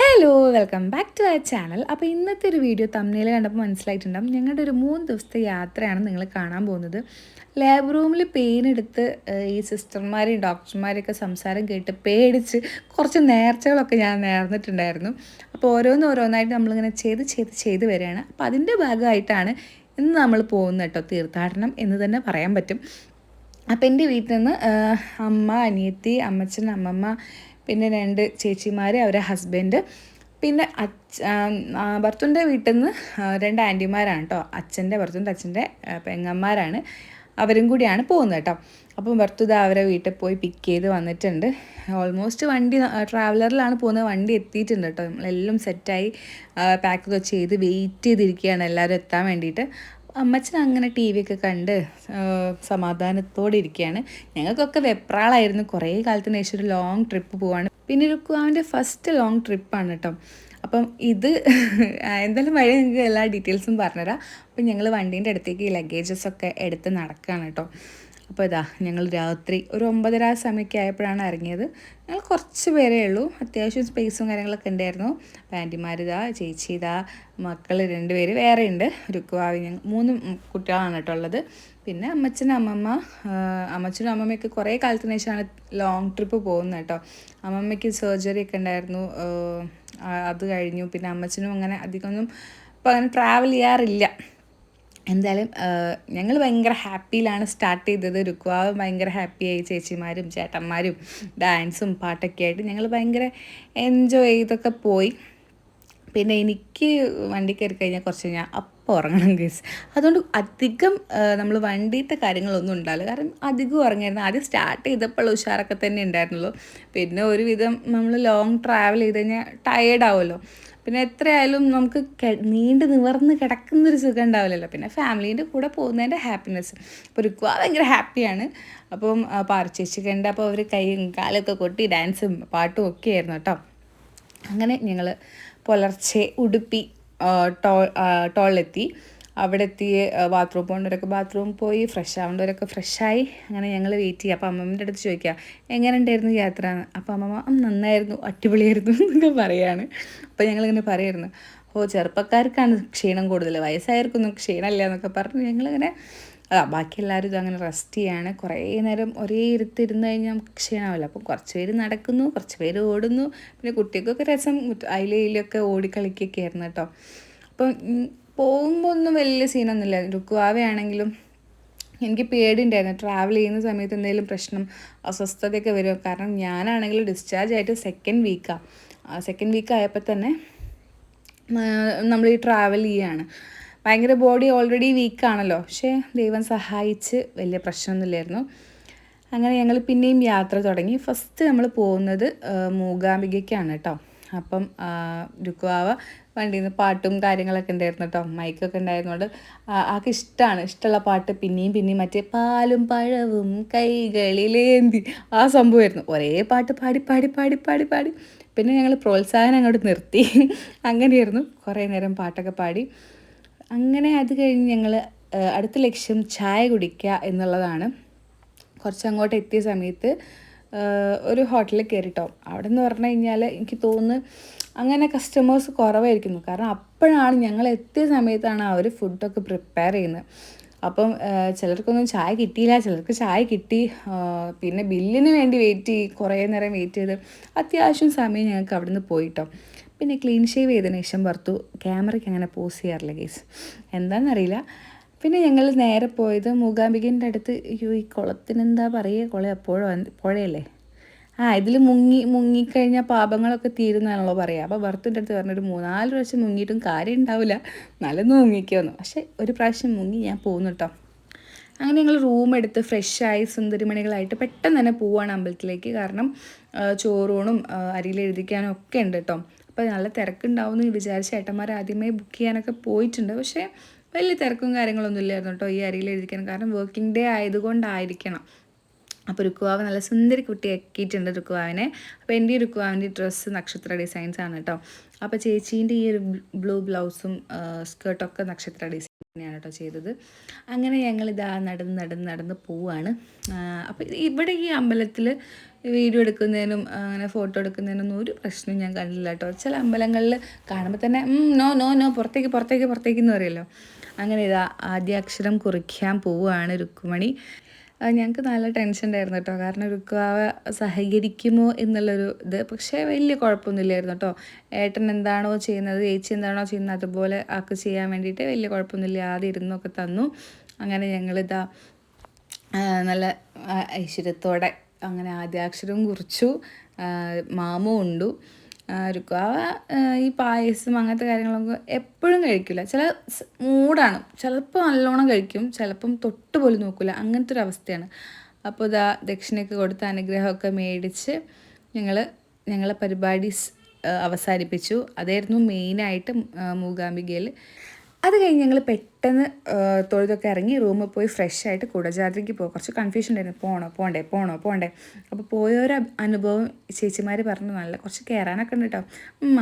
Hello welcome back to our channel അപ്പോൾ ഇന്നത്തെ ഒരു വീഡിയോ തമ്മിൽ കണ്ടപ്പോൾ മനസ്സിലായിട്ടുണ്ടാകും ഞങ്ങളുടെ ഒരു മൂന്ന് ദിവസത്തെ യാത്രയാണ് നിങ്ങൾ കാണാൻ പോകുന്നത്. ലാബ് റൂമിൽ പെയിൻ എടുത്ത് ഈ സിസ്റ്റർമാരെയും ഡോക്ടർമാരെയൊക്കെ സംസാരം കേട്ട് പേടിച്ച് കുറച്ച് നേർച്ചകളൊക്കെ ഞാൻ നേർന്നിട്ടുണ്ടായിരുന്നു. അപ്പോൾ ഓരോന്ന് ഓരോന്നായിട്ട് നമ്മളിങ്ങനെ ചെയ്ത് ചെയ്ത് ചെയ്ത് വരികയാണ്. അപ്പോൾ അതിന്റെ ഭാഗമായിട്ടാണ് ഇന്ന് നമ്മൾ പോകുന്നത് കേട്ടോ. തീർത്ഥാടനം എന്ന് തന്നെ പറയാൻ പറ്റും. അപ്പം എന്റെ വീട്ടിൽ നിന്ന് അമ്മ അനിയത്തി അമ്മച്ചൻ അമ്മമ്മ പിന്നെ രണ്ട് ചേച്ചിമാർ അവരെ ഹസ്ബൻഡ് പിന്നെ അച്ഛ ഭർത്തുന്റെ വീട്ടിൽ നിന്ന് രണ്ട് ആന്റിമാരാണ് കേട്ടോ. അച്ഛന്റെ ഭർത്തുന്റെ അച്ഛന്റെ പെങ്ങന്മാരാണ്. അവരും കൂടിയാണ് പോകുന്നത് കേട്ടോ. അപ്പം ഭർത്തുത അവരെ വീട്ടിൽ പോയി പിക്ക് ചെയ്ത് വന്നിട്ടുണ്ട്. ഓൾമോസ്റ്റ് വണ്ടി ട്രാവലറിലാണ് പോകുന്നത്. വണ്ടി എത്തിയിട്ടുണ്ട് കേട്ടോ. നമ്മളെല്ലാം സെറ്റായി പാക്ക് ചെയ്ത് വെയിറ്റ് ചെയ്തിരിക്കുകയാണ് എല്ലാവരും എത്താൻ വേണ്ടിയിട്ട്. അമ്മച്ചൻ അങ്ങനെ ടി വി ഒക്കെ കണ്ട് സമാധാനത്തോടെ ഇരിക്കുകയാണ് ഞങ്ങൾക്കൊക്കെ വെപ്രാളായിരുന്നു. കുറേ കാലത്തിന് ശേഷം ഒരു ലോങ് ട്രിപ്പ് പോവാണ്. പിന്നെ ഒരു അവന്റെ ഫസ്റ്റ് ലോങ് ട്രിപ്പാണ് കേട്ടോ അപ്പം ഇത് എന്തായാലും വഴി നിങ്ങൾക്ക് എല്ലാ ഡീറ്റെയിൽസും പറഞ്ഞുതരാം. അപ്പം ഞങ്ങൾ വണ്ടീന്റെ അടുത്തേക്ക് ലഗേജസ് ഒക്കെ എടുത്ത് നടക്കുകയാണ് കേട്ടോ അപ്പോൾ ഇതാ ഞങ്ങൾ രാത്രി ഒരു ഒമ്പതര സമയമൊക്കെ ആയപ്പോഴാണ് ഇറങ്ങിയത്. ഞങ്ങൾ കുറച്ച് പേരേ ഉള്ളൂ. അത്യാവശ്യം സ്പേസും കാര്യങ്ങളൊക്കെ ഉണ്ടായിരുന്നു. ആന്റിമാർ ഇതാ ചേച്ചി ഇതാ മക്കൾ രണ്ടുപേര് വേറെ ഉണ്ട്. രുക്കുവാവി ഞങ്ങൾ മൂന്ന് കുട്ടികളാണ് കേട്ടോ ഉള്ളത്. പിന്നെ അമ്മച്ചനും അമ്മമ്മ അമ്മച്ചനും അമ്മമ്മയൊക്കെ കുറേ കാലത്തിന് ശേഷമാണ് ലോങ് ട്രിപ്പ് പോകുന്നത് കേട്ടോ. അമ്മമ്മയ്ക്ക് സർജറി ഒക്കെ ഉണ്ടായിരുന്നു. അത് കഴിഞ്ഞു. പിന്നെ അമ്മച്ചനും അങ്ങനെ അധികമൊന്നും ഇപ്പോൾ അങ്ങനെ ട്രാവൽ ചെയ്യാറില്ല. എന്തായാലും ഞങ്ങൾ ഭയങ്കര ഹാപ്പിയിലാണ് സ്റ്റാർട്ട് ചെയ്തത്. രുക്വാവ് ഭയങ്കര ഹാപ്പിയായി ചേച്ചിമാരും ചേട്ടന്മാരും ഡാൻസും പാട്ടൊക്കെ ആയിട്ട് ഞങ്ങൾ ഭയങ്കര എൻജോയ് ചെയ്തൊക്കെ പോയി. പിന്നെ എനിക്ക് വണ്ടി കയറി കഴിഞ്ഞാൽ കുറച്ച് ഞാൻ അപ്പം ഉറങ്ങണം കേസ് അതുകൊണ്ട് അധികം നമ്മൾ വണ്ടിയിലത്തെ കാര്യങ്ങളൊന്നും ഉണ്ടാവില്ല. കാരണം അധികം ഉറങ്ങിയിരുന്നു ആദ്യം സ്റ്റാർട്ട് ചെയ്തപ്പോൾ ഉഷാറൊക്കെ തന്നെ ഉണ്ടായിരുന്നുള്ളൂ. പിന്നെ ഒരുവിധം നമ്മൾ ലോങ് ട്രാവൽ ചെയ്ത് കഴിഞ്ഞാൽ ടയേർഡ് ആവുമല്ലോ. പിന്നെ എത്രയായാലും നമുക്ക് നീണ്ട് നിവർന്ന് കിടക്കുന്നൊരു സുഖം ഉണ്ടാവില്ലല്ലോ. പിന്നെ ഫാമിലീന്റെ കൂടെ പോകുന്നതിന്റെ ഹാപ്പിനെസ് അപ്പോൾ രുക്വ ഭയങ്കര ഹാപ്പിയാണ്. അപ്പം പാർച്ചേച്ചി കണ്ട അപ്പോൾ അവർ കൈയും കാലൊക്കെ കൊട്ടി ഡാൻസും പാട്ടും ഒക്കെ ആയിരുന്നു കേട്ടോ. അങ്ങനെ ഞങ്ങൾ പുലർച്ചെ ഉടുപ്പി ടോൾ ടോളിലെത്തി. അവിടെ എത്തി ബാത്റൂം പോകേണ്ടവരൊക്കെ ബാത്റൂം പോയി ഫ്രഷ് ആവേണ്ടവരൊക്കെ ഫ്രഷായി അങ്ങനെ ഞങ്ങൾ വെയിറ്റ് ചെയ്യുക അപ്പോൾ അമ്മമ്മന്റെ അടുത്ത് ചോദിക്കുക എങ്ങനെ ഉണ്ടായിരുന്നു യാത്ര അപ്പോൾ അമ്മമ്മ "ഉം, നന്നായിരുന്നു. അടിപൊളിയായിരുന്നു. എന്നൊക്കെ പറയാണ്. അപ്പോൾ ഞങ്ങളിങ്ങനെ പറയായിരുന്നു ഓ ചെറുപ്പക്കാർക്കാണ് ക്ഷീണം കൂടുതൽ. വയസ്സായവർക്കൊന്നും ക്ഷീണമില്ല എന്നൊക്കെ പറഞ്ഞ് ഞങ്ങളിങ്ങനെ ആ ബാക്കി എല്ലാവരും ഇതങ്ങനെ റെസ്റ്റ് ചെയ്യാണ്. കുറേ നേരം ഒരേ ഇരുത്തിരുന്ന് കഴിഞ്ഞാൽ നമുക്ക് ക്ഷീണമല്ല അപ്പം കുറച്ച് പേര് നടക്കുന്നു കുറച്ച് പേര് ഓടുന്നു. പിന്നെ കുട്ടികൾക്കൊക്കെ രസം അതിലൊക്കെ ഓടിക്കളിക്കൊക്കെ ആയിരുന്നു കേട്ടോ. അപ്പം പോകുമ്പോൾ ഒന്നും വലിയ സീനൊന്നുമില്ല. രുക്കുവാവയാണെങ്കിലും എനിക്ക് പേടിയുണ്ടായിരുന്നു. ട്രാവൽ ചെയ്യുന്ന സമയത്ത് എന്തെങ്കിലും പ്രശ്നം അസ്വസ്ഥതയൊക്കെ വരും കാരണം ഞാനാണെങ്കിൽ ഡിസ്ചാർജ് ആയിട്ട് സെക്കൻഡ് വീക്കാണ് സെക്കൻഡ് വീക്ക് ആയപ്പോൾ തന്നെ നമ്മൾ ഈ ട്രാവൽ ചെയ്യാണ്. ഭയങ്കര ബോഡി ഓൾറെഡി വീക്കാണല്ലോ പക്ഷേ ദൈവം സഹായിച്ച് വലിയ പ്രശ്നമൊന്നുമില്ലായിരുന്നു. അങ്ങനെ ഞങ്ങൾ പിന്നെയും യാത്ര തുടങ്ങി. ഫസ്റ്റ് നമ്മൾ പോകുന്നത് മൂകാംബികയ്ക്കാണ് കേട്ടോ. അപ്പം രുക്കുവാവ വണ്ടിയിൽ നിന്ന് പാട്ടും കാര്യങ്ങളൊക്കെ ഉണ്ടായിരുന്നു കേട്ടോ. മൈക്കൊക്കെ ഉണ്ടായിരുന്നതുകൊണ്ട് ആ- ആൾക്ക് ഇഷ്ടമാണ് ഇഷ്ടമുള്ള പാട്ട് പിന്നെയും പിന്നെയും മറ്റേ പാലും പഴവും കൈകളിലേന്തി ആ സംഭവമായിരുന്നു. ഒരേ പാട്ട് പാടി പാടി പാടി പാടി പാടി. പിന്നെ ഞങ്ങൾ പ്രോത്സാഹനം അങ്ങോട്ട് നിർത്തി. അങ്ങനെയായിരുന്നു കുറേ നേരം പാട്ടൊക്കെ പാടി. അങ്ങനെ അത് കഴിഞ്ഞ് ഞങ്ങൾ അടുത്ത ലക്ഷ്യം ചായ കുടിക്കുക എന്നുള്ളതാണ്. കുറച്ച് അങ്ങോട്ട് എത്തിയ സമയത്ത് ഒരു ഹോട്ടലിൽ കയറിട്ടോ. അവിടെ എന്ന് പറഞ്ഞു കഴിഞ്ഞാൽ എനിക്ക് തോന്നുന്നു അങ്ങനെ കസ്റ്റമേഴ്സ് കുറവായിരിക്കുന്നു. കാരണം അപ്പോഴാണ് ഞങ്ങൾ എത്തിയ സമയത്താണ് അവർ ഫുഡൊക്കെ പ്രിപ്പയർ ചെയ്യുന്നത്. അപ്പം ചിലർക്കൊന്നും ചായ കിട്ടിയില്ല ചിലർക്ക് ചായ കിട്ടി. പിന്നെ ബില്ലിന് വേണ്ടി വെയിറ്റ് ചെയ്ത് കുറേ നേരം വെയിറ്റ് ചെയ്ത്. അത്യാവശ്യം സമയം ഞങ്ങൾക്ക് അവിടെ നിന്ന് പോയിട്ടോ. പിന്നെ ക്ലീൻ ഷേവ് ചെയ്തതിന് ശേഷം പുറത്തു ക്യാമറയ്ക്ക് അങ്ങനെ പോസ് ചെയ്യാറില്ല കേസ് എന്താണെന്നറിയില്ല പിന്നെ ഞങ്ങൾ നേരെ പോയത് മൂകാംബികന്റെ അടുത്ത്. അയ്യോ ഈ കുളത്തിന് എന്താ പറയുക? കുളം എപ്പോഴും പുഴയല്ലേ? ആ ഇതിൽ മുങ്ങി മുങ്ങിക്കഴിഞ്ഞാൽ പാപങ്ങളൊക്കെ തീരുന്നാണല്ലോ പറയുക അപ്പോൾ ഭർത്തുവിന്റെ അടുത്ത് പറഞ്ഞൊരു മൂന്നാൽ പ്രാവശ്യം മുങ്ങിയിട്ടും കാര്യം ഉണ്ടാവില്ല. നല്ലൊന്ന് മുങ്ങിക്കുമെന്ന് പക്ഷേ ഒരു പ്രാവശ്യം മുങ്ങി ഞാൻ പോകുന്നു കേട്ടോ അങ്ങനെ ഞങ്ങൾ റൂം എടുത്ത് ഫ്രഷായി സുന്ദരിമണികളായിട്ട് പെട്ടെന്ന് തന്നെ പോവാണ് അമ്പലത്തിലേക്ക്. കാരണം ചോറൂണും അരിയിൽ എഴുതിക്കാനും ഒക്കെ ഉണ്ട് കേട്ടോ അപ്പോൾ നല്ല തിരക്കുണ്ടാവും എന്ന് വിചാരിച്ച ഏട്ടന്മാർ ആദ്യമേ ബുക്ക് ചെയ്യാനൊക്കെ പോയിട്ടുണ്ട്. പക്ഷേ വലിയ തിരക്കും കാര്യങ്ങളൊന്നും ഇല്ലായിരുന്നു കേട്ടോ ഈ അരിയിൽ എഴുതിക്കാൻ. കാരണം വർക്കിംഗ് ഡേ ആയതുകൊണ്ടായിരിക്കണം. അപ്പോൾ രുക്കുവാവ് നല്ല സുന്ദരി കുട്ടിയാക്കിയിട്ടുണ്ട് രുക്കുവാവിനെ. അപ്പോൾ എന്റെ ഈ രുക്കുവാവിന്റെ ഡ്രസ്സ് നക്ഷത്ര ഡിസൈൻസ് ആണ് കേട്ടോ അപ്പോൾ ചേച്ചീന്റെ ഈ ഒരു ബ്ലൂ ബ്ലൗസും സ്കേർട്ടൊക്കെ നക്ഷത്ര ഡിസൈൻ തന്നെയാണ് കേട്ടോ ചെയ്തത്. അങ്ങനെ ഞങ്ങളിതാ നടന്ന് നടന്ന് നടന്ന് പോവാണ്. അപ്പോൾ ഇവിടെ ഈ അമ്പലത്തിൽ വീഡിയോ എടുക്കുന്നതിനും അങ്ങനെ ഫോട്ടോ എടുക്കുന്നതിനൊന്നും ഒരു പ്രശ്നവും ഞാൻ കണ്ടില്ല കേട്ടോ ചില അമ്പലങ്ങളിൽ കാണുമ്പോൾ തന്നെ നോ നോ നോ പുറത്തേക്ക് പുറത്തേക്ക് പുറത്തേക്ക് എന്ന് പറയുമല്ലോ അങ്ങനെ ഇതാ ആദ്യാക്ഷരം കുറിക്കാൻ പോവുകയാണ് രുക്കുമണി. ഞങ്ങൾക്ക് നല്ല ടെൻഷൻ ഉണ്ടായിരുന്നു കേട്ടോ കാരണം രുക്കുവാവ സഹകരിക്കുമോ എന്നുള്ളൊരു ഇത്. പക്ഷേ വലിയ കുഴപ്പമൊന്നുമില്ലായിരുന്നു കേട്ടോ ഏട്ടൻ എന്താണോ ചെയ്യുന്നത് ചേച്ചി എന്താണോ ചെയ്യുന്നത് അതുപോലെ ആക്ക് ചെയ്യാൻ വേണ്ടിയിട്ട് വലിയ കുഴപ്പമൊന്നുമില്ല ആദ്യം ഇരുന്നൊക്കെ തന്നു. അങ്ങനെ ഞങ്ങളിതാ നല്ല ഐശ്വര്യത്തോടെ അങ്ങനെ ആദ്യാക്ഷരവും കുറിച്ചു. മാമു ഉണ്ടു. രുക്വാവ ഈ പായസം അങ്ങനത്തെ കാര്യങ്ങളൊക്കെ എപ്പോഴും കഴിക്കില്ല ചില മൂടാണ് ചിലപ്പോൾ നല്ലോണം കഴിക്കും. ചിലപ്പം തൊട്ട് പോലും നോക്കില്ല അങ്ങനത്തെ ഒരു അവസ്ഥയാണ്. അപ്പോൾ ഇതാ ദക്ഷിണയ്ക്ക് കൊടുത്ത അനുഗ്രഹമൊക്കെ മേടിച്ച് ഞങ്ങൾ ഞങ്ങളെ പരിപാടി അവസാനിപ്പിച്ചു. അതായിരുന്നു മെയിനായിട്ട് മൂകാംബികയിൽ അത് കഴിഞ്ഞ് ഞങ്ങൾ പെട്ടെന്ന് തൊഴുതൊക്കെ ഇറങ്ങി റൂമിൽ പോയി ഫ്രഷ് ആയിട്ട് കുടജാദ്രിക്ക് പോകും കുറച്ച് കൺഫ്യൂഷൻ ഉണ്ടായിരുന്നു. പോണോ പോണ്ടേ പോണോ പോണ്ടേ. അപ്പോൾ പോയൊരു അനുഭവം ചേച്ചിമാർ പറഞ്ഞു. നല്ല കുറച്ച് കയറാനൊക്കെ ഉണ്ട് കേട്ടോ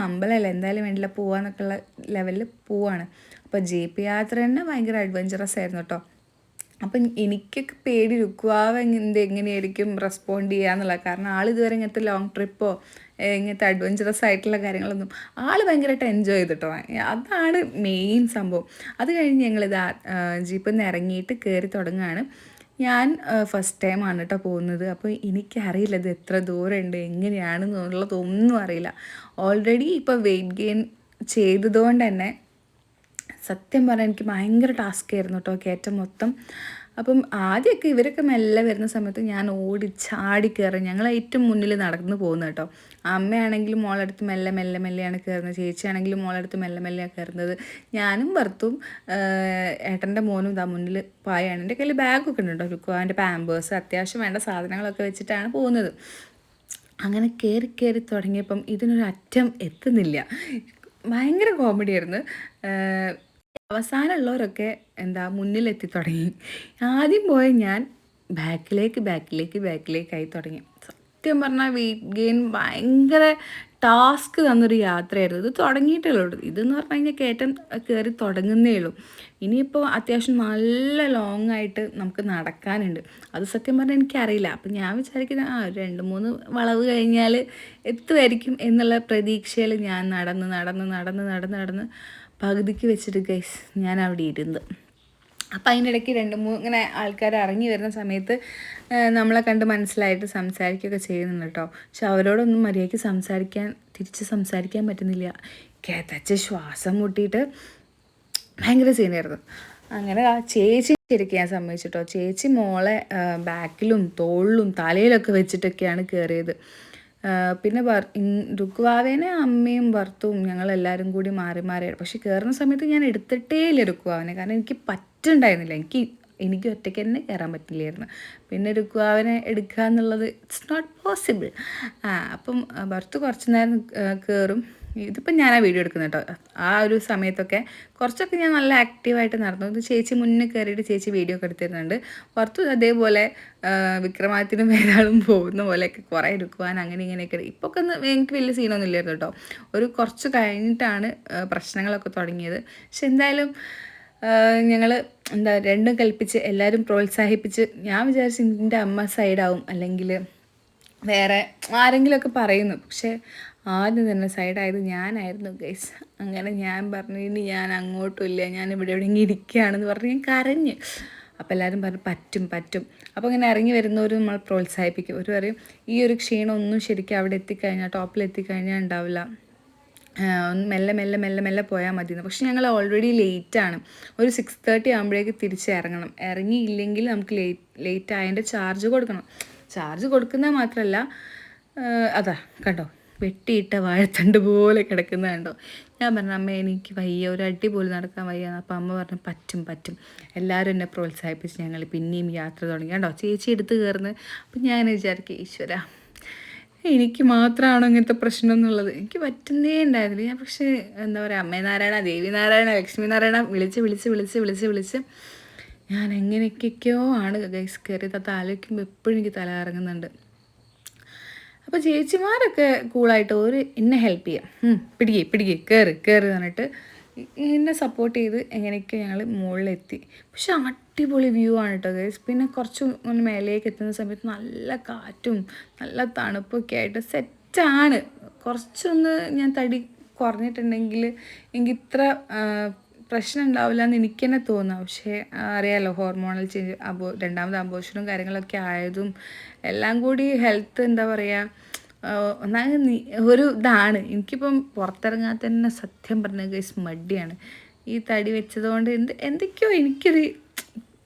അമ്പലമല്ല എന്തായാലും വേണ്ടില്ല പോവാന്നൊക്കെയുള്ള ലെവലിൽ പോവാണ്. അപ്പോൾ ജെ പി യാത്ര തന്നെ ഭയങ്കര അഡ്വഞ്ചറസ് ആയിരുന്നു കേട്ടോ അപ്പം എനിക്കൊക്കെ പേടി രുക്കുവാവ് എന്ത് എങ്ങനെയായിരിക്കും റെസ്പോണ്ട് ചെയ്യുക എന്നുള്ളത്. കാരണം ആൾ ഇതുവരെ ഇങ്ങനത്തെ ലോങ് ട്രിപ്പോ ഇങ്ങനത്തെ അഡ്വഞ്ചറസ് ആയിട്ടുള്ള കാര്യങ്ങളൊന്നും ആൾ ഭയങ്കരമായിട്ട് എൻജോയ് ചെയ്തിട്ടോ? അതാണ് മെയിൻ സംഭവം. അത് കഴിഞ്ഞ് ഞങ്ങളിത് ജീപ്പിൽ നിന്ന് ഇറങ്ങിയിട്ട് കയറി തുടങ്ങുകയാണ് ഞാൻ ഫസ്റ്റ് ടൈമാണ് കേട്ടോ പോകുന്നത്. അപ്പോൾ എനിക്കറിയില്ല ഇത് എത്ര ദൂരമുണ്ട് എങ്ങനെയാണെന്നുള്ളതൊന്നും അറിയില്ല. ഓൾറെഡി ഇപ്പോൾ വെയിറ്റ് ഗെയിൻ ചെയ്തതുകൊണ്ട് തന്നെ സത്യം പറഞ്ഞാൽ എനിക്ക് ഭയങ്കര ടാസ്ക് ആയിരുന്നു കേട്ടോ കയറ്റം മൊത്തം. അപ്പം ആദ്യമൊക്കെ ഇവരൊക്കെ മെല്ലെ വരുന്ന സമയത്ത് ഞാൻ ഓടി ചാടി കയറി ഞങ്ങൾ ഏറ്റവും മുന്നിൽ നടന്നു പോകുന്നത് കേട്ടോ അമ്മയാണെങ്കിലും മോളടുത്ത് മെല്ലെ മെല്ലെ മെല്ലെയാണ് കയറുന്നത് ചേച്ചിയാണെങ്കിലും മോളടുത്ത് മെല്ലെ മെല്ലെയാണ് കയറുന്നത് ഞാനും ഭർത്തും ഏട്ടന്റെ മോനും ഇതാ മുന്നിൽ പായാണ്. എന്റെ കയ്യിൽ ബാഗൊക്കെ ഉണ്ട് കേട്ടോ അതിന്റെ പാമ്പേഴ്സ് അത്യാവശ്യം വേണ്ട സാധനങ്ങളൊക്കെ വെച്ചിട്ടാണ് പോകുന്നത്. അങ്ങനെ കയറി കയറി തുടങ്ങിയപ്പം ഇതിനൊരു അറ്റം എത്തുന്നില്ല. ഭയങ്കര കോമഡിയായിരുന്നു അവസാനമുള്ളവരൊക്കെ എന്താ മുന്നിലെത്തി തുടങ്ങി. ആദ്യം പോയ ഞാൻ ബാക്കിലേക്ക് ബാക്കിലേക്ക് ബാക്കിലേക്കായി തുടങ്ങി. സത്യം പറഞ്ഞാൽ വെയിറ്റ് ഗെയിൻ ഭയങ്കര ടാസ്ക് തന്നൊരു യാത്രയായിരുന്നു. ഇത് തുടങ്ങിയിട്ടേ ഉള്ളൂ ഇതെന്ന് പറഞ്ഞു കഴിഞ്ഞാൽ കയറ്റം കയറി തുടങ്ങുന്നേ ഉള്ളൂ ഇനിയിപ്പോൾ അത്യാവശ്യം നല്ല ലോങ് ആയിട്ട് നമുക്ക് നടക്കാനുണ്ട്. അത് സത്യം പറഞ്ഞാൽ എനിക്കറിയില്ല. അപ്പം ഞാൻ വിചാരിക്കുന്നത് ആ രണ്ട് മൂന്ന് വളവ് കഴിഞ്ഞാൽ എത്തുമായിരിക്കും എന്നുള്ള പ്രതീക്ഷയിൽ ഞാൻ നടന്ന് നടന്ന് നടന്ന് നടന്ന് നടന്ന് പകുതിക്ക് വെച്ചിട്ട് ഗൈസ് ഞാൻ അവിടെ ഇരുന്ന്. അപ്പം അതിന്റെ ഇടയ്ക്ക് രണ്ട് മൂന്ന് ഇങ്ങനെ ആൾക്കാർ ഇറങ്ങി വരുന്ന സമയത്ത് നമ്മളെ കണ്ട് മനസ്സിലായിട്ട് സംസാരിക്കുകയൊക്കെ ചെയ്യുന്നുണ്ട് കേട്ടോ. പക്ഷെ അവരോടൊന്നും മര്യാദയ്ക്ക് സംസാരിക്കാൻ തിരിച്ച് സംസാരിക്കാൻ പറ്റുന്നില്ല. കേത്തച്ച് ശ്വാസം മുട്ടിയിട്ട് ഭയങ്കര സീനായിരുന്നു അങ്ങനെ ആ ചേച്ചി ശരിക്കും ഞാൻ സമ്മതിച്ചിട്ടോ. ചേച്ചി മോളെ ബാക്കിലും തോളിലും തലയിലൊക്കെ വെച്ചിട്ടൊക്കെയാണ് കയറിയത് പിന്നെ രുക്കുവാവേനെ അമ്മയും ഭർത്തവും ഞങ്ങളെല്ലാവരും കൂടി മാറി മാറി. പക്ഷെ കയറുന്ന സമയത്ത് ഞാൻ എടുത്തിട്ടേ ഇല്ല രുക്കുവാവനെ കാരണം എനിക്ക് പറ്റുണ്ടായിരുന്നില്ല. എനിക്ക് എനിക്ക് ഒറ്റയ്ക്ക് തന്നെ കയറാൻ പറ്റില്ലായിരുന്നു. പിന്നെ രുക്കുവാവനെ എടുക്കുക എന്നുള്ളത് ഇറ്റ്സ് നോട്ട് പോസിബിൾ ആ അപ്പം ഭർത്ത് കുറച്ച് നേരം കയറും ഇതിപ്പം ഞാൻ ആ വീഡിയോ എടുക്കുന്നത് കേട്ടോ ആ ഒരു സമയത്തൊക്കെ കുറച്ചൊക്കെ ഞാൻ നല്ല ആക്റ്റീവായിട്ട് നടന്നു. ഇത് ചേച്ചി മുന്നേ കയറിയിട്ട് ചേച്ചി വീഡിയോ ഒക്കെ എടുത്തിരുന്നുണ്ട്. പുറത്തു അതേപോലെ വിക്രമാദിത്യനും വേറാളും പോകുന്ന പോലെയൊക്കെ കുറേ എടുക്കുവാൻ അങ്ങനെ ഇങ്ങനെയൊക്കെ ഇപ്പോൾ ഒക്കെ എനിക്ക് വലിയ സീനൊന്നും ഇല്ലായിരുന്നു കേട്ടോ ഒരു കുറച്ച് കഴിഞ്ഞിട്ടാണ് പ്രശ്നങ്ങളൊക്കെ തുടങ്ങിയത്. പക്ഷെ എന്തായാലും ഞങ്ങൾ എന്താ രണ്ടും കൽപ്പിച്ച് എല്ലാവരും പ്രോത്സാഹിപ്പിച്ച് ഞാൻ വിചാരിച്ചു എന്റെ അമ്മ സൈഡാവും അല്ലെങ്കിൽ വേറെ ആരെങ്കിലുമൊക്കെ പറയുന്നു. പക്ഷേ ആദ്യം തന്നെ സൈഡായത് ഞാനായിരുന്നു ഗൈസ് അങ്ങനെ ഞാൻ പറഞ്ഞു ഇനി ഞാൻ അങ്ങോട്ടും ഇല്ല ഞാൻ ഇവിടെ എവിടെയെങ്കിലും ഇരിക്കുകയാണെന്ന് പറഞ്ഞ് ഞാൻ കരഞ്ഞ്. അപ്പോൾ എല്ലാവരും പറഞ്ഞു പറ്റും പറ്റും. അപ്പോൾ ഇങ്ങനെ ഇറങ്ങി വരുന്നവർ നമ്മൾ പ്രോത്സാഹിപ്പിക്കും. ഒരു പറയും ഈ ഒരു ക്ഷീണമൊന്നും ശരിക്കും അവിടെ എത്തിക്കഴിഞ്ഞാൽ ടോപ്പിൽ എത്തിക്കഴിഞ്ഞാൽ ഉണ്ടാവില്ല. ഒന്ന് മെല്ലെ മെല്ലെ മെല്ലെ മെല്ലെ പോയാൽ മതി പക്ഷെ ഞങ്ങൾ ഓൾറെഡി ലേറ്റാണ് ഒരു സിക്സ് തേർട്ടി ആകുമ്പോഴേക്ക് തിരിച്ച് ഇറങ്ങണം. ഇറങ്ങിയില്ലെങ്കിൽ നമുക്ക് ലേറ്റ് ലേറ്റ് ആയതിന്റെ ചാർജ് കൊടുക്കണം. ചാർജ് കൊടുക്കുന്നത് മാത്രമല്ല അതാ കണ്ടോ? വെട്ടിയിട്ട വാഴത്തണ്ട് പോലെ കിടക്കുന്ന കണ്ടോ? ഞാൻ പറഞ്ഞു അമ്മ എനിക്ക് വയ്യ. ഒരു അടി പോലും നടക്കാൻ വയ്യ അപ്പോൾ അമ്മ പറഞ്ഞു പറ്റും പറ്റും. എല്ലാവരും എന്നെ പ്രോത്സാഹിപ്പിച്ച് ഞങ്ങൾ പിന്നെയും യാത്ര തുടങ്ങി. കണ്ടോ? ചേച്ചി എടുത്ത് കയറുന്നത്. അപ്പം ഞാൻ വിചാരിക്കും ഈശ്വര എനിക്ക് മാത്രമാണോ ഇങ്ങനത്തെ പ്രശ്നം എന്നുള്ളത്? എനിക്ക് പറ്റുന്നേ ഉണ്ടായിരുന്നില്ല. ഞാൻ പക്ഷേ എന്താ പറയുക അമ്മേ നാരായണ ദേവി നാരായണ ലക്ഷ്മി നാരായണ വിളിച്ച് വിളിച്ച് വിളിച്ച് വിളിച്ച് വിളിച്ച് ഞാൻ എങ്ങനെയൊക്കെയൊക്കെയോ ആണ് ഗൈസ് കയറിയത്. അത് ആലോചിക്കുമ്പോൾ എപ്പോഴും എനിക്ക് തല ഇറങ്ങുന്നുണ്ട് അപ്പോൾ ചേച്ചിമാരൊക്കെ കൂളായിട്ട് ഒരു എന്നെ ഹെൽപ്പ് ചെയ്യാം. പിടികെ പിടികെ കയറി കയറി പറഞ്ഞിട്ട് എന്നെ സപ്പോർട്ട് ചെയ്ത് എങ്ങനെയൊക്കെ ഞങ്ങൾ മുകളിലെത്തി പക്ഷെ അടിപൊളി വ്യൂ ആണ് കേട്ടോ ഗൈസ് പിന്നെ കുറച്ച് മേലേക്ക് എത്തുന്ന സമയത്ത് നല്ല കാറ്റും നല്ല തണുപ്പൊക്കെ ആയിട്ട് സെറ്റാണ് കുറച്ചൊന്ന് ഞാൻ തടി കുറഞ്ഞിട്ടുണ്ടെങ്കിൽ എനിക്ക് ഇത്ര പ്രശ്നം ഉണ്ടാവില്ല എന്ന് എനിക്ക് തന്നെ. തോന്നുന്നു പക്ഷേ അറിയാലോ ഹോർമോണൽ ചേഞ്ച് അബോ രണ്ടാമത് അബോഷനും കാര്യങ്ങളൊക്കെ ആയതും എല്ലാം കൂടി ഹെൽത്ത് എന്താ പറയുക ഒന്നാമത് ഒരു ഇതാണ്. എനിക്കിപ്പം പുറത്തിറങ്ങാൻ തന്നെ സത്യം പറഞ്ഞ ഗൈസ് മടിയാണ്. ഈ തടി വെച്ചതുകൊണ്ട് എന്ത് എന്തൊക്കെയോ എനിക്കൊരു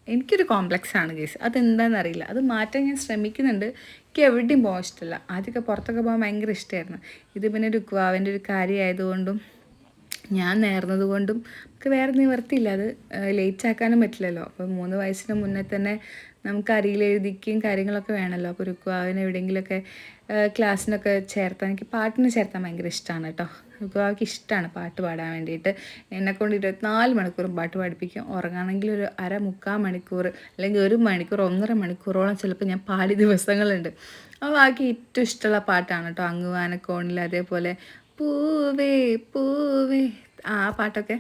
എനിക്കൊരു കോംപ്ലക്സ് ആണ് കേസ് അതെന്താണെന്നറിയില്ല അത് മാറ്റാൻ ഞാൻ ശ്രമിക്കുന്നുണ്ട്. എനിക്ക് എവിടെയും പോകാൻ ഇഷ്ടമല്ല. ആദ്യമൊക്കെ പുറത്തൊക്കെ പോകാൻ ഭയങ്കര ഇഷ്ടമായിരുന്നു. ഇത് പിന്നെ രുക്വാവിന്റെ ഒരു കാര്യമായതുകൊണ്ടും ഞാൻ നേർന്നത് കൊണ്ടും നമുക്ക് വേറെ നിവർത്തിയില്ല. അത് ലേറ്റ് ആക്കാനും പറ്റില്ലല്ലോ. അപ്പോൾ മൂന്ന് വയസ്സിന് മുന്നേ തന്നെ നമുക്ക് അരിയിൽ എഴുതിക്കുകയും കാര്യങ്ങളൊക്കെ വേണമല്ലോ അപ്പോൾ രുക്വാവിന് എവിടെയെങ്കിലുമൊക്കെ ക്ലാസ്സിനൊക്കെ ചേർത്താൻ എനിക്ക് പാട്ടിന് ചേർത്താൻ ഭയങ്കര ഇഷ്ടമാണ് കേട്ടോ. രുക്വാവിക്ക് ഇഷ്ടമാണ് പാട്ട് പാടാൻ വേണ്ടിയിട്ട്. എന്നെക്കൊണ്ട് ഇരുപത്തിനാല് മണിക്കൂറും പാട്ട് പാടിപ്പിക്കും ഉറങ്ങാണെങ്കിൽ ഒരു അര മുക്കാൽ മണിക്കൂർ അല്ലെങ്കിൽ ഒരു മണിക്കൂർ ഒന്നര മണിക്കൂറോളം ചിലപ്പോൾ ഞാൻ പാടി ദിവസങ്ങളുണ്ട്. അപ്പോൾ ബാക്കി ഏറ്റവും ഇഷ്ടമുള്ള പാട്ടാണ് കേട്ടോ. അങ്ങുവാനക്കോണിൽ അതേപോലെ പൂവേ പൂവേ. ആ പാട്ടൊക്കെ.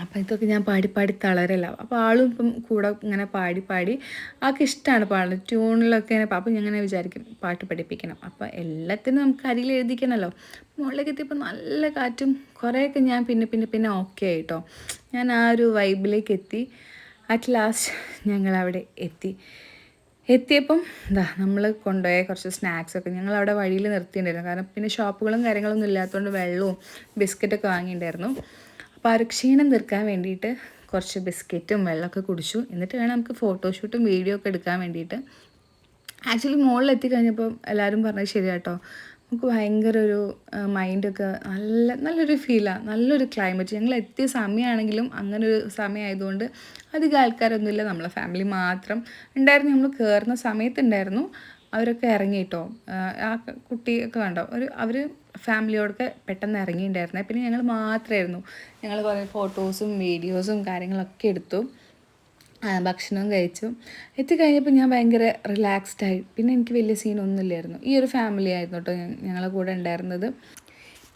അപ്പം ഇതൊക്കെ ഞാൻ പാടി പാടി തളരല്ല അപ്പോൾ ആളും ഇപ്പം കൂടെ ഇങ്ങനെ പാടി പാടി ആൾക്ക് ഇഷ്ടമാണ് പാടുന്നത് ട്യൂണിലൊക്കെ ഇങ്ങനെ അപ്പം ഞാൻ ഇങ്ങനെ വിചാരിക്കും പാട്ട് പഠിപ്പിക്കണം. അപ്പോൾ എല്ലാത്തിനും നമുക്ക് അരിയിൽ എഴുതിക്കണമല്ലോ മുകളിലേക്ക് എത്തിയപ്പോൾ നല്ല കാറ്റും കുറേയൊക്കെ ഞാൻ പിന്നെ പിന്നെ പിന്നെ ഓക്കെ ആയിട്ടോ. ഞാൻ ആ ഒരു വൈബിലേക്ക് എത്തി. അറ്റ് ലാസ്റ്റ് ഞങ്ങൾ അവിടെ എത്തി. എത്തിയപ്പം എന്താ നമ്മൾ കൊണ്ടുപോയ കുറച്ച് സ്നാക്സൊക്കെ ഞങ്ങൾ അവിടെ വഴിയിൽ നിർത്തിയിട്ടുണ്ടായിരുന്നു. കാരണം പിന്നെ ഷോപ്പുകളും കാര്യങ്ങളൊന്നും ഇല്ലാത്തതുകൊണ്ട് വെള്ളവും ബിസ്ക്കറ്റൊക്കെ വാങ്ങിയിട്ടുണ്ടായിരുന്നു. അപ്പോൾ ആ ഒരു ക്ഷീണം തീർക്കാൻ വേണ്ടിയിട്ട് കുറച്ച് ബിസ്ക്കറ്റും വെള്ളമൊക്കെ കുടിച്ചു. എന്നിട്ട് വേണം നമുക്ക് ഫോട്ടോഷൂട്ടും വീഡിയോ ഒക്കെ എടുക്കാൻ വേണ്ടിയിട്ട്. ആക്ച്വലി മുകളിലെത്തി കഴിഞ്ഞപ്പോൾ എല്ലാവരും പറഞ്ഞത് ശരിയാട്ടോ. നമുക്ക് ഭയങ്കര ഒരു മൈൻഡൊക്കെ നല്ല നല്ലൊരു ഫീലാണ് നല്ലൊരു ക്ലൈമറ്റ് ഞങ്ങൾ എത്തിയ സമയമാണെങ്കിലും അങ്ങനെ ഒരു സമയമായതുകൊണ്ട് അധികം ആൾക്കാരൊന്നുമില്ല. നമ്മളെ ഫാമിലി മാത്രം ഉണ്ടായിരുന്നു. നമ്മൾ കയറുന്ന സമയത്തുണ്ടായിരുന്നു. അവരൊക്കെ ഇറങ്ങിയിട്ടോ ആ കുട്ടിയൊക്കെ കണ്ടോ? ഒരു അവർ ഫാമിലിയോടൊക്കെ പെട്ടെന്ന് ഇറങ്ങിയിട്ടുണ്ടായിരുന്നേ. പിന്നെ ഞങ്ങൾ മാത്രമായിരുന്നു. ഞങ്ങൾ കുറേ ഫോട്ടോസും വീഡിയോസും കാര്യങ്ങളൊക്കെ എടുത്തു. ഭക്ഷണവും കഴിച്ചു. എത്തിക്കഴിഞ്ഞപ്പോൾ ഞാൻ ഭയങ്കര റിലാക്സ്ഡ് ആയി. പിന്നെ എനിക്ക് വലിയ സീനൊന്നുമില്ലായിരുന്നു ഈ ഒരു ഫാമിലി ആയിരുന്നു കേട്ടോ ഞങ്ങളെ കൂടെ ഉണ്ടായിരുന്നത്.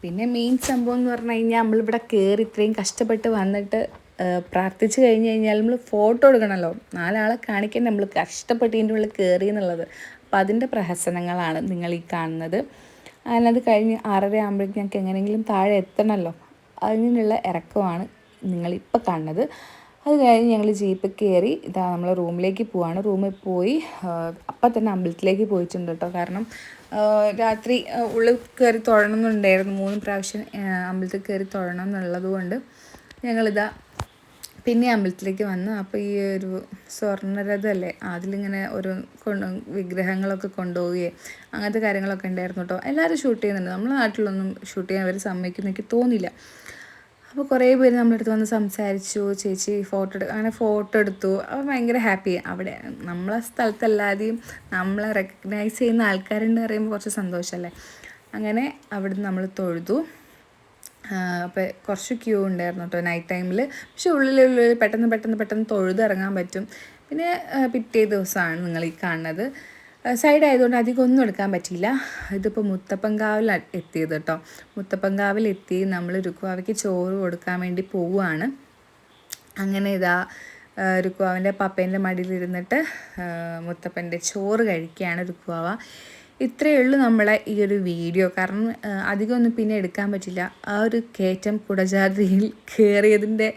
പിന്നെ മെയിൻ സംഭവം എന്ന് പറഞ്ഞു കഴിഞ്ഞാൽ നമ്മളിവിടെ കയറി ഇത്രയും കഷ്ടപ്പെട്ട് വന്നിട്ട് പ്രാർത്ഥിച്ചു കഴിഞ്ഞ് കഴിഞ്ഞാൽ നമ്മൾ ഫോട്ടോ എടുക്കണമല്ലോ നാലാളെ കാണിക്കാൻ നമ്മൾ കഷ്ടപ്പെട്ട് ഇതിന്റെ ഉള്ളിൽ കയറി എന്നുള്ളത്. അപ്പോൾ അതിന്റെ പ്രഹസനങ്ങളാണ് നിങ്ങൾ ഈ കാണുന്നത്. അതിനത് കഴിഞ്ഞ് ആറര ആകുമ്പോഴേക്കും ഞങ്ങൾക്ക് എങ്ങനെയെങ്കിലും താഴെ എത്തണമല്ലോ അതിനുള്ള ഇറക്കമാണ് നിങ്ങളിപ്പോൾ കാണുന്നത്. അത് കഴിഞ്ഞ് ഞങ്ങൾ ജീപ്പ് കയറി ഇതാ നമ്മൾ റൂമിലേക്ക് പോവാണ്. റൂമിൽ പോയി അപ്പം തന്നെ അമ്പലത്തിലേക്ക് പോയിട്ടുണ്ട് കേട്ടോ. കാരണം രാത്രി ഉള്ളിൽ കയറി തൊഴണമെന്നുണ്ടായിരുന്നു. മൂന്ന് പ്രാവശ്യം അമ്പലത്തിൽ കയറി തൊഴണം എന്നുള്ളത് കൊണ്ട് ഞങ്ങളിതാ പിന്നെ അമ്പലത്തിലേക്ക് വന്നു. അപ്പോൾ ഈ ഒരു സ്വർണരഥമല്ലേ അതിലിങ്ങനെ ഒരു കൊണ്ട് വിഗ്രഹങ്ങളൊക്കെ കൊണ്ടുപോവുകയും അങ്ങനത്തെ കാര്യങ്ങളൊക്കെ ഉണ്ടായിരുന്നു കേട്ടോ. എല്ലാവരും ഷൂട്ട് ചെയ്യുന്നുണ്ട്. നമ്മളെ നാട്ടിലൊന്നും ഷൂട്ട് ചെയ്യാൻ അവർ സമ്മതിക്കുന്നു എനിക്ക് തോന്നില്ല അപ്പോൾ കുറേ പേര് നമ്മളടുത്ത് വന്ന് സംസാരിച്ചു ചേച്ചി ഫോട്ടോ എടു അങ്ങനെ ഫോട്ടോ എടുത്തു. അപ്പോൾ ഭയങ്കര ഹാപ്പി അവിടെ നമ്മളെ സ്ഥലത്തല്ലാതെയും നമ്മളെ റെക്കഗ്നൈസ് ചെയ്യുന്ന ആൾക്കാരുണ്ട് പറയുമ്പോൾ കുറച്ച് സന്തോഷമല്ലേ അങ്ങനെ അവിടുന്ന് നമ്മൾ തൊഴുതു. അപ്പോൾ കുറച്ച് ക്യൂ ഉണ്ടായിരുന്നു കേട്ടോ നൈറ്റ് ടൈമിൽ പക്ഷെ ഉള്ളിലുള്ളിൽ പെട്ടെന്ന് പെട്ടെന്ന് പെട്ടെന്ന് തൊഴുതിറങ്ങാൻ പറ്റും. പിന്നെ പിറ്റേ ദിവസമാണ് നിങ്ങൾ ഈ കാണുന്നത്. സൈഡ് ആയതുകൊണ്ട് അധികം ഒന്നും എടുക്കാൻ പറ്റിയില്ല. ഇതിപ്പോൾ മുത്തപ്പൻകാവിൽ എത്തിയത് കേട്ടോ. മുത്തപ്പൻകാവിൽ എത്തി നമ്മൾ രുക്കുവാവയ്ക്ക് ചോറ് കൊടുക്കാൻ വേണ്ടി പോവുകയാണ്. അങ്ങനെ ഇതാ രുക്കുവാവിന്റെ പപ്പേന്റെ മടിയിലിരുന്നിട്ട് മുത്തപ്പന്റെ ചോറ് കഴിക്കുകയാണ് രുക്കുവാവ ഇത്രയേ ഉള്ളൂ നമ്മളെ ഈ ഒരു വീഡിയോ. കാരണം അധികമൊന്നും പിന്നെ എടുക്കാൻ പറ്റില്ല. ആ ഒരു കയറ്റം കുടജാതിയിൽ കയറിയതിന്റെ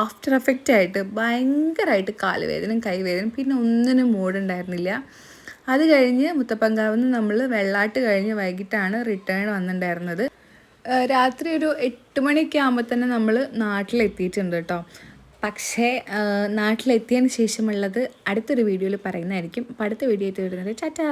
ആഫ്റ്റർ എഫക്റ്റ് ആയിട്ട് ഭയങ്കരമായിട്ട് കാലുവേദനയും കൈവേദനയും പിന്നെ ഒന്നിനും മൂടുണ്ടായിരുന്നില്ല. അത് കഴിഞ്ഞ് മുത്തപ്പങ്കാവിന്ന് നമ്മൾ വെള്ളാട്ട് കഴിഞ്ഞ് വൈകിട്ടാണ് റിട്ടേൺ വന്നിട്ടുണ്ടായിരുന്നത് രാത്രി ഒരു എട്ട് മണിയൊക്കെ ആകുമ്പോൾ തന്നെ നമ്മൾ നാട്ടിലെത്തിയിട്ടുണ്ട് കേട്ടോ പക്ഷേ നാട്ടിലെത്തിയതിന് ശേഷമുള്ളത് അടുത്തൊരു വീഡിയോയിൽ പറയുന്നതായിരിക്കും. അപ്പോൾ അടുത്ത വീഡിയോ ആയിട്ട് വരുന്നത്. ടാറ്റാ!